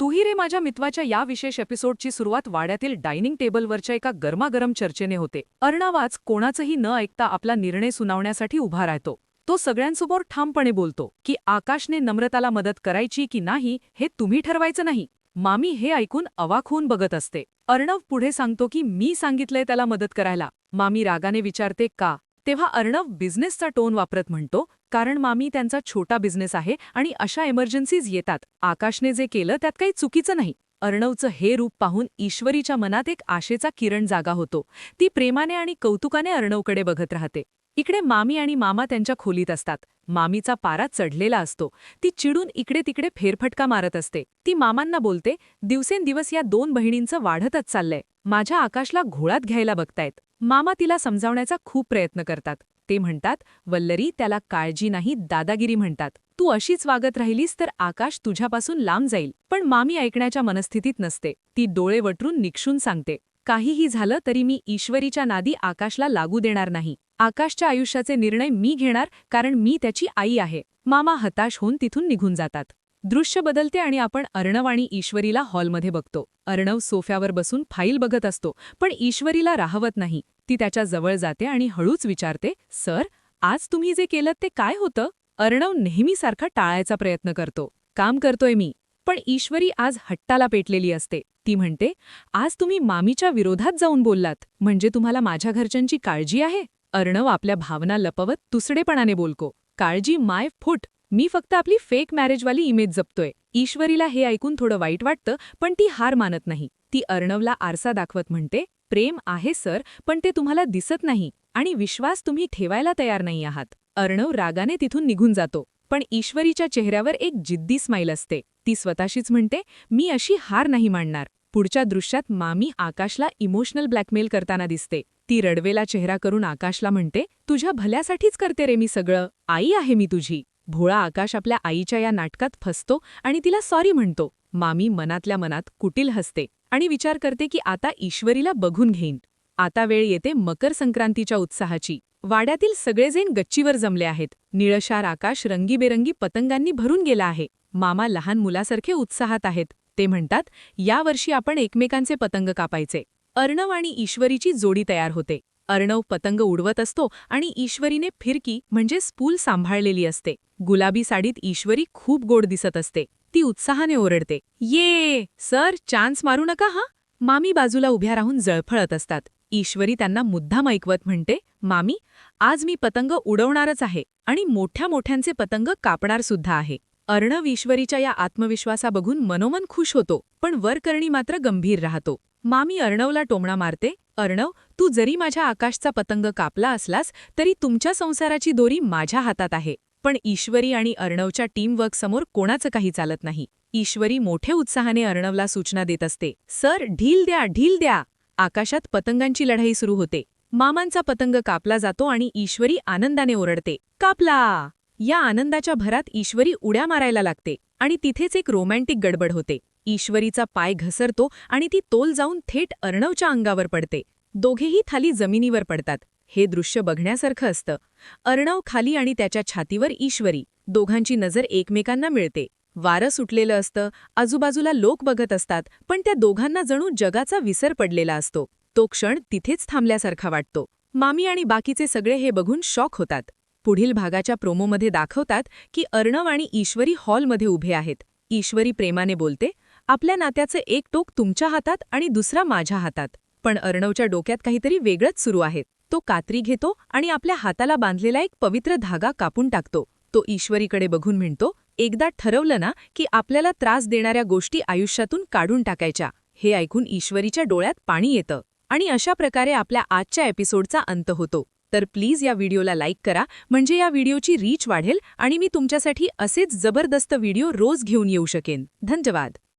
तूही रे माझ्या मित्वाच्या या विशेष एपिसोडची सुरुवात वाड्यातील डायनिंग टेबलवरच्या एका गरमागरम चर्चेने होते. अर्णवाच कोणाचंही न ऐकता आपला निर्णय सुनावण्यासाठी उभा राहतो. तो सगळ्यांसमोर ठामपणे बोलतो की आकाशने नम्रताला मदत करायची की नाही हे तुम्ही ठरवायचं नाही. मामी हे ऐकून अवाक होऊन बघत असते. अर्णव पुढे सांगतो की मी सांगितलंय त्याला मदत करायला. मामी रागाने विचारते का? तेव्हा अर्णव बिझनेसचा टोन वापरत म्हणतो कारण मामी त्यांचा छोटा बिझनेस आहे आणि अशा एमर्जन्सीज येतात. आकाशने जे केलं त्यात काही चुकीचं नाही. अर्णवचं हे रूप पाहून ईश्वरीच्या मनात एक आशेचा किरण जागा होतो. ती प्रेमाने आणि कौतुकाने अर्णवकडे बघत राहते. इकडे मामी आणि मामा त्यांच्या खोलीत असतात. मामीचा पारा चढलेला असतो. ती चिडून इकडे तिकडे फेरफटका मारत असते. ती मामांना बोलते दिवसेंदिवस या दोन बहिणींचं वाढतच चाललंय. माझ्या आकाशला घोळात घ्यायला बघतायत. मामा तिला समजावण्याचा खूप प्रयत्न करतात. ते म्हणतात वल्लरी त्याला काळजी नाही दादागिरी म्हणतात. तू अशीच वागत राहिलीस तर आकाश तुझ्यापासून लांब जाईल. पण मामी ऐकण्याच्या मनस्थितीत नसते. ती डोळे वटरून निक्षून सांगते काहीही झालं तरी मी ईश्वरीच्या नादी आकाशला लागू देणार नाही. आकाशच्या आयुष्याचे निर्णय मी घेणार कारण मी त्याची आई आहे. मामा हताश होऊन तिथून निघून जातात. दृश्य बदलते आणि आपण अर्णव आणि ईश्वरीला हॉलमध्ये बघतो. अर्णव सोफ्यावर बसून फाईल बघत असतो पण ईश्वरीला राहवत नाही. ती त्याच्याजवळ जाते आणि हळूच विचारते सर आज तुम्ही जे केलं ते काय होतं? अर्णव नेहमीसारखा टाळायचा प्रयत्न करतो. काम करतोय मी पण ईश्वरी आज हट्टाला पेटलेली असते. ती म्हणते आज तुम्ही मामीच्या विरोधात जाऊन बोललात म्हणजे तुम्हाला माझ्या घरच्यांची काळजी आहे अर्णव आपल्या भावना लपवत तुसडेपणाने बोलको काळजी माय फुट मी फक्त आपली फेक मॅरेजवाली इमेज जपतोय. ईश्वरीला हे ऐकून थोडं वाईट वाटतं पण ती हार मानत नाही. ती अर्णवला आरसा दाखवत म्हणते प्रेम आहे सर पण ते तुम्हाला दिसत नाही आणि विश्वास तुम्ही ठेवायला तयार नाही आहात. अर्णव रागाने तिथून निघून जातो पण ईश्वरीच्या चेहऱ्यावर एक जिद्दी स्माईल असते. ती स्वतःशीच म्हणते मी अशी हार नाही मांडणार पुढच्या दृश्यात मामी आकाशला इमोशनल ब्लॅकमेल करताना दिसते. ती रडवेला चेहरा करून आकाशला म्हणते तुझ्या भल्यासाठीच करते रे मी सगळं. आई आहे मी तुझी. भोळा आकाश आपल्या आईच्या या नाटकात फसतो आणि तिला सॉरी म्हणतो. मामी मनातल्या मनात कुटील हसते आणि विचार करते की आता ईश्वरीला बघून घेईन. आता वेळ येते मकर संक्रांतीच्या उत्साहाची. वाड्यातील सगळेजण गच्चीवर जमले आहेत. निळशार आकाश रंगीबेरंगी पतंगांनी भरून गेला आहे. मामा लहान मुलासारखे उत्साहात आहेत. ते म्हणतात यावर्षी आपण एकमेकांचे पतंग कापायचे. अर्णव आणि ईश्वरीची जोडी तयार होते. अर्णव पतंग उडवत असतो आणि ईश्वरीने फिरकी म्हणजे स्पूल सांभाळलेली असते. गुलाबी साडीत ईश्वरी खूप गोड दिसत असते. ती उत्साहाने ओरडते. ये सर चान्स मारू नका हा? मामी बाजूला उभ्या राहून जळफळत असतात. ईश्वरी त्यांना मुद्दाम ऐकवत म्हणते मामी आज मी पतंग उडवणारच आहे आणि मोठ्या मोठ्यांचे पतंग कापणार सुद्धा आहे. अर्णव ईश्वरीच्या या आत्मविश्वासा बघून मनोमन खुश होतो पण वरकरणी मात्र गंभीर राहतो. मामी अर्णवला टोमणा मारते अर्णव तू जरी माझ्या आकाशचा पतंग कापला असलास तरी तुमच्या संसाराची दोरी माझ्या हातात आहे. पण ईश्वरी आणि अर्णवच्या टीमवर्कसमोर कोणाचं काही चालत नाही. ईश्वरी मोठे उत्साहाने अर्णवला सूचना देत असते सर ढील द्या ढील द्या. आकाशात पतंगांची लढाई सुरू होते. मामांचा पतंग कापला जातो आणि ईश्वरी आनंदाने ओरडते कापला. या आनंदाच्या भरात ईश्वरी उड्या मारायला लागते आणि तिथेच एक रोमॅन्टिक गडबड होते. ईश्वरीचा पाय घसरतो आणि ती तोल जाऊन थेट अर्णवच्या अंगावर पडते. दोघेही खाली जमिनीवर पडतात. हे दृश्य बघण्यासारखं असतं. अर्णव खाली आणि त्याच्या छातीवर ईश्वरी. दोघांची नजर एकमेकांना मिळते. वारं सुटलेलं असतं. आजूबाजूला लोक बघत असतात पण त्या दोघांना जणू जगाचा विसर पडलेला असतो. तो क्षण तिथेच थांबल्यासारखा वाटतो. मामी आणि बाकीचे सगळे हे बघून शॉक होतात. पुढील भागाच्या प्रोमोमध्ये दाखवतात की अर्णव आणि ईश्वरी हॉलमध्ये उभे आहेत. ईश्वरी प्रेमाने बोलते आपल्या नात्याचं एक टोक तुमच्या हातात आणि दुसरा माझ्या हातात. पण अर्णवच्या डोक्यात काहीतरी वेगळंच सुरू आहे. तो कात्री घेतो आणि आपल्या हाताला बांधलेला एक पवित्र धागा कापून टाकतो. तो ईश्वरीकडे बघून म्हणतो एकदा ठरवलं ना की आपल्याला त्रास देणाऱ्या गोष्टी आयुष्यातून काढून टाकायच्या. हे ऐकून ईश्वरीच्या डोळ्यात पाणी येतं. आणि अशा प्रकारे आपल्या आजच्या एपिसोडचा अंत होतो. तर प्लीज या व्हिडिओला लाईक करा म्हणजे या व्हिडिओची रीच वाढेल आणि मी तुमच्यासाठी असेच जबरदस्त व्हिडिओ रोज घेऊन येऊ शकेन. धन्यवाद.